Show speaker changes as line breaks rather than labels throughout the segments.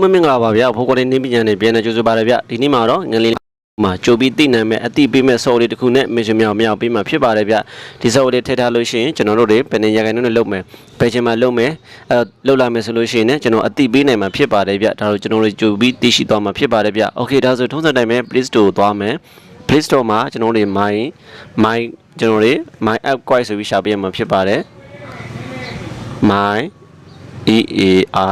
မမင်္ဂလာပါဗျာဖိုးကွန်နေပညာနဲ့ပြန်နေကြိုဆိုပါရဗျဒီနေ့မှာတော့ငလင်းမှာကြိုပြီးသိနိုင်မဲ့အတိပေးမဲ့စော်လေးတစ်ခုနဲ့မင်းရှင်မြောင်မြောင်ပေးမှာဖြစ်ပါတယ်ဗျဒီစော်လေးထည့်ထားလို့ရှိရင်ကျွန်တော်တို့တွေဘယ်နေရာခိုင်နှုန်းနဲ့လုပ်မယ်ဘယ်ချိန်မှာလုပ်မယ်အဲလုပ်လာမယ်ဆိုလို့ရှိရင်လည်းကျွန်တော်အတိပေးနိုင်မှာဖြစ်ပါတယ်ဗျဒါတော့ကျွန်တော်တို့ကြိုပြီးသိရှိသွားမှာဖြစ်ပါတယ်ဗျโอเคဒါဆိုထုံးစံတိုင်းပဲ Play Store ကိုသွားမယ် Play Store မှာကျွန်တော်တို့ my my ကျွန်တော်တို့ my app quite ဆိုပြီးရှာပြရမှာဖြစ်ပါတယ် my E A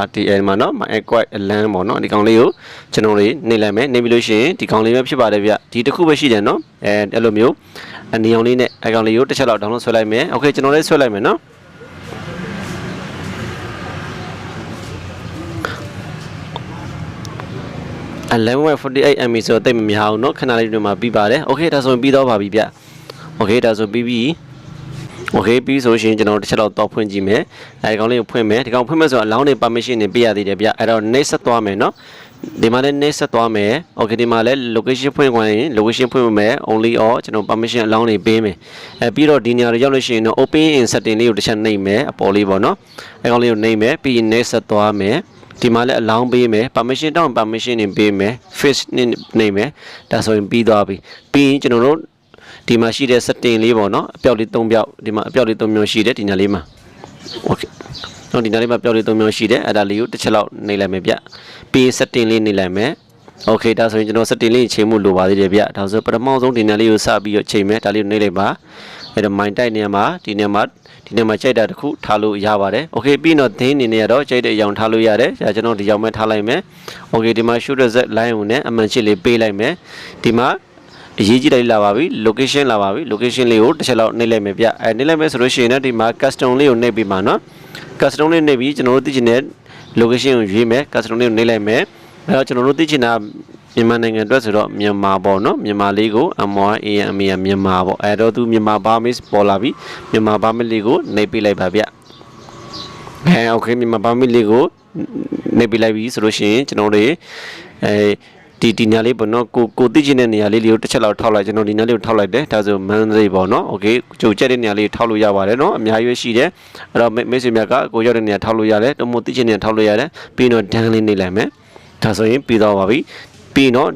R T L မှာเนาะ my equate အလန်းပေါ့เนาะဒီကောင်လေးကိုကျွန်တော်တို့နေလိုက်မယ်နေပြီလို့ရှိရင်ဒီကောင်လေးပဲဖြစ်ပါတယ်ဗျဒီတစ်ခုပဲရှိတယ်เนาะအဲအဲ့လိုမျိုးအနေအောင်လေးနဲ့အဲကောင်လေးကိုတစ်ချက်လောက် download ဆွဲလိုက်မယ်โอเคကျွန်တော်လေးဆွဲလိုက်မယ်เนาะအလန်းဝက်48 MB ဆိုတော့တိတ်မများဘူးเนาะခဏလေးတွေမှာပြီးပါတယ်โอเคဒါဆိုရင်ပြီးတော့ပါပြီဗျโอเคဒါဆိုပြီးပြီ โอเคပြီးဆိုရှင်ကျွန်တော်တစ်ချက်တော့တော့ဖွင့်ကြည့်မယ်အဲဒီကောင်လေးကိုဖွင့်မယ်ဒီကောင်ဖွင့်မယ်ဆိုတော့အလောင်းနေ permission နေပေးရသေးတယ်ဗျအဲ့တော့ next ဆက်သွားမယ်เนาะဒီမှာလည်း next ဆက်သွားမယ်โอเคဒီမှာလည်း location ဖွင့်ခွင့်ရင် location ဖွင့်မယ် only or ကျွန်တော် permission အလောင်းနေပေးမယ်အဲပြီးတော့ဒီနေရာတွေရောက်လို့ရှိရင်တော့ open in setting လေးကိုတစ်ချက်နှိပ်မယ်အပေါ်လေးပေါ့เนาะအဲကောင်လေးကိုနှိပ်မယ်ပြီးရင် next ဆက်သွားမယ်ဒီမှာလည်းအလောင်းပေးမယ် permission တောင်း permission နေပေးမယ် face နေနေမယ်ဒါဆိုရင်ပြီးသွားပြီပြီးရင်ကျွန်တော်တို့ ဒီမှာရှိတဲ့ setting လေးပေါ့နော်အပြောက်လေး၃ပြောက်ဒီမှာအပြောက်လေး၃မျိုးရှိတယ်ဒီညာလေးမှာ okay တော့ဒီညာလေးမှာအပြောက်လေး၃မျိုးရှိတယ်အဲ့ဒါလေးကိုတစ်ချက်လောက်နှိပ်လိုက်မယ်ဗျပြီးရင် setting လေးနှိပ်လိုက်မယ် okay ဒါဆိုရင်ကျွန်တော် setting လေးချိန်မှုလိုပါသေးတယ်ဗျဒါဆိုပထမဆုံးဒီညာလေးကိုစပြီးတော့ချိန်မယ်ဒါလေးကိုနှိပ်လိုက်ပါအဲ့တော့ mind type နေရာမှာဒီနေရာမှာဒီနေရာမှာကြိုက်တာတစ်ခုထားလို့ရပါတယ် okay ပြီးတော့ theme နေနေရတော့ကြိုက်တဲ့အကြောင်းထားလို့ရတယ်ဒါကျွန်တော်ဒီကြောင်မဲ့ထားလိုက်မယ် okay ဒီမှာ shoot reset line ကိုနဲ့အမှန်ချစ်လေးပေးလိုက်မယ်ဒီမှာ အရေးကြီးလိုက်လာပါပြီ location လာပါပြီ location လေးကိုတစ်ချက်လောက်နှိပ်လိုက်မယ်ဗျအဲနှိပ်လိုက်မယ်ဆိုလို့ရှိရင်လည်းဒီမှာ custom လေးကိုနှိပ်ပြီးမှာနော် custom လေးနှိပ်ပြီးကျွန်တော်တို့သိချင်တဲ့ location ကိုရွေးမယ် custom လေးကိုနှိပ်လိုက်မယ်အဲတော့ကျွန်တော်တို့သိချင်တာမြန်မာနိုင်ငံအတွက်ဆိုတော့မြန်မာပေါ့နော်မြန်မာလေးကို MYAM မြန်မာပေါ့အဲတော့သူမြန်မာ Burmese ပေါ်လာပြီမြန်မာ Burmese လေးကိုနှိပ်ပေးလိုက်ပါဗျအဲ okay မြန်မာ Burmese လေးကိုနှိပ်ပေးလိုက်ပြီဆိုလို့ရှိရင်ကျွန်တော်တို့အဲ ဒီဒီညာလေးပေါ့နော်ကိုကိုသိချင်တဲ့နေရာလေးလေးကိုတစ်ချက်လောက်ထောက်လိုက်ကျွန်တော်ဒီညာလေးကိုထောက်လိုက်တယ်ဒါဆိုမန်းစိပေါ့နော်โอเคကြိုကျက်တဲ့နေရာလေးထောက်လို့ရပါတယ်နော်အများကြီးရှိတယ်အဲ့တော့မိတ်ဆွေများကကိုရောက်တဲ့နေရာထောက်လို့ရတယ်တမို့သိချင်တဲ့နေရာထောက်လို့ရတယ်ပြီးတော့ဒန်းလေးနေလိုက်မယ်ဒါဆိုရင်ပြီးတော့ပါပြီပြီးတော့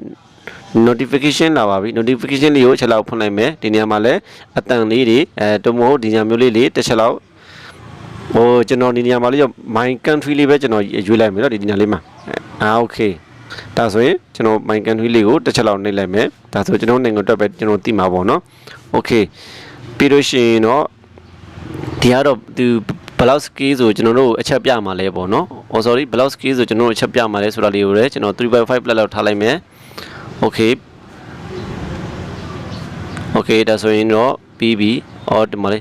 notification လာပါပြီ notification လေးကိုချက်လောက်ဖွင့်လိုက်မယ်ဒီနေရာမှာလည်းအတန်လေးတွေအဲတမို့ဒီညာမျိုးလေးလေးတစ်ချက်လောက်ဟိုကျွန်တော်ဒီနေရာမှာလေးရော my country လေးပဲကျွန်တော်ရွေးလိုက်မယ်နော်ဒီနေရာလေးမှာအာ okay ဒါဆိုရင်ကျွန်တော် my country လေးကိုတစ်ချက်လောက်နှိပ်လိုက်မယ်ဒါဆိုကျွန်တော်နိုင်ငံအတွက်ပဲကျွန်တော်သိမှာပေါ့နော် okay ပြီးလို့ရှိရင်တော့ဒီကတော့သူဘလောက် skill ဆိုကျွန်တော်တို့အချက်ပြမှာလဲပေါ့နော်။ oh sorry ဘလောက် skill ဆိုကျွန်တော်တို့အချက်ပြမှာလဲဆိုတာလေးကိုလည်းကျွန်တော်3.5 plus လောက်ထားလိုက်မယ်။ okay okay ဒါဆိုရင်တော့ပြီးပြီ။အော်ဒီမှာလေ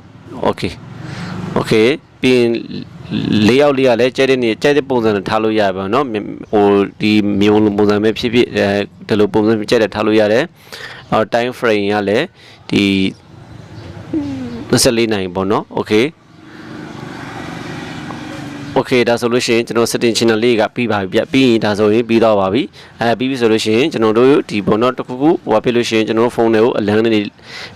okay okay ပြီးရင် လေးယောက်လေးကလည်းကျဲတဲ့နေကျဲတဲ့ပုံစံနဲ့ထားလို့ရပါတော့နော်ဟိုဒီမြေုံလိုပုံစံပဲဖြစ်ဖြစ်အဲဒီလိုပုံစံကျဲတဲ့ထားလို့ရတယ်အော် time frame ကလည်းဒီ24နိုင်ပေါ့နော် okay okay ဒါဆိုလို့ရှိရင်ကျွန်တော် setting channel လေးကပြီးပါပြီပြပြီးရင်ဒါဆိုရင်ပြီးတော့ပါပြီအဲပြီးပြီဆိုလို့ရှိရင်ကျွန်တော်တို့ဒီဘောနော်တစ်ခုခုဟိုဖြစ်လို့ရှိရင်ကျွန်တော်တို့ဖုန်းတွေကိုအလန်းလေး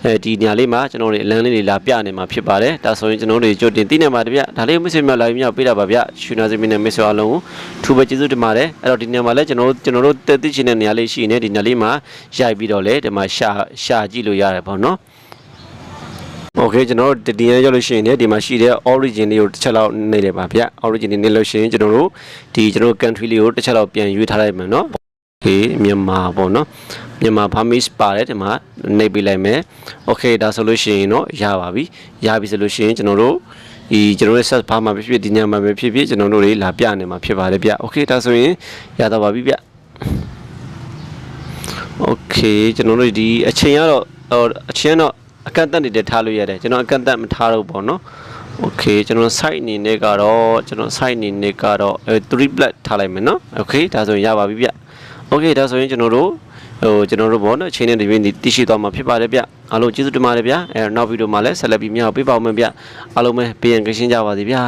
အဲဒီညာလေးမှာကျွန်တော်တို့အလန်းလေးတွေလာပြနေမှာဖြစ်ပါတယ်ဒါဆိုရင်ကျွန်တော်တို့ကြိုတင်သိနေမှာတဗျဒါလေးမစ်ဆွေမြောက်လာပြီးမြောက်ပေးတာပါဗျရှူနာစီမီနဲ့မစ်ဆွေအလုံးကိုထူပဲကျေးဇူးတင်ပါတယ်အဲ့တော့ဒီနေရာမှာလည်းကျွန်တော်တို့ကျွန်တော်တို့တက်သိချင်တဲ့နေရာလေးရှိနေဒီနေရာလေးမှာရိုက်ပြီးတော့လေဒီမှာရှာရှာကြည့်လို့ရတယ်ပေါ့နော် โอเคကျွန်တော်တို့ဒီရရောက်လို့ရှိရင်ねဒီမှာရှိတဲ့ origin လေးကိုတစ်ချက်လောက်နေတယ်ပါဗျ origin နေလို့ရှိရင်ကျွန်တော်တို့ဒီကျွန်တော်တို့ country လေးကိုတစ်ချက်လောက်ပြန်ရွေးထားလိုက်မယ်เนาะโอเคမြန်မာပေါ့เนาะမြန်မာ Burmese ပါတယ်ဒီမှာနှိပ်ပေးလိုက်မယ်โอเคဒါဆိုလို့ရှိရင်တော့ရပါပြီရပြီဆိုလို့ရှိရင်ကျွန်တော်တို့ဒီကျွန်တော်တို့ set ဘာမှဖြစ်ဖြစ်ဒီညမှာပဲဖြစ်ဖြစ်ကျွန်တော်တို့တွေလာပြနေမှာဖြစ်ပါတယ်ဗျโอเคဒါဆိုရင်ရတော့ပါပြီဗျโอเคကျွန်တော်တို့ဒီအချိန်ကတော့အချိန်တော့ အကန့်အသတ်တွေတည်းထားလို့ရတယ်ကျွန်တော်အကန့်အသတ်မထားတော့ဘောနော် okay ကျွန်တော် site အနေနဲ့ကတော့ကျွန်တော် site အနေနဲ့ကတော့3 plot ထားလိုက်မယ်နော် okay ဒါဆိုရင်ရပါပြီဗျ okay ဒါဆိုရင်ကျွန်တော်တို့ဟိုကျွန်တော်တို့ဘောနော်အချိန်နဲ့တပြေးညီသိရှိသွားမှာဖြစ်ပါတယ်ဗျအားလုံးကျေးဇူးတင်ပါတယ်ဗျအဲနောက်ဗီဒီယိုမှာလည်းဆက်လက်ပြီးမျှဝေပေးပါဦးမယ်ဗျအားလုံးပဲပြန်ကြရှင်းကြပါစေဗျာ